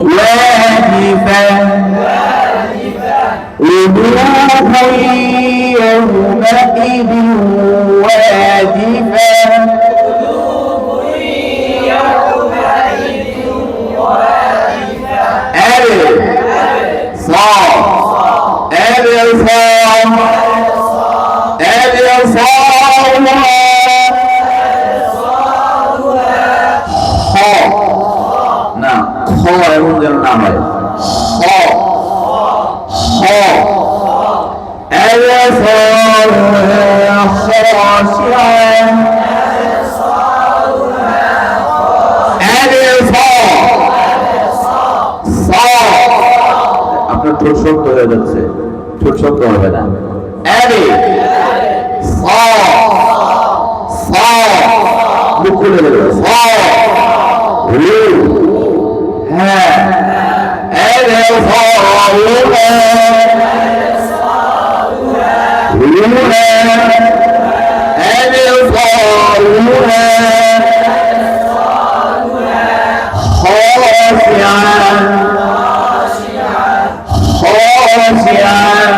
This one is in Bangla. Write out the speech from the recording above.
واجفة وجوه يومئذ واجفة ألف صاد ألف এমন যেন না হয়। হ হ আপনার ঠোঁট শক্ত হয়ে যাচ্ছে। ঠোঁট শক্ত হবে না। মুখ খুলে দেবে रूह है रूह है ऐ उसका रूह है خاشعا خاشعا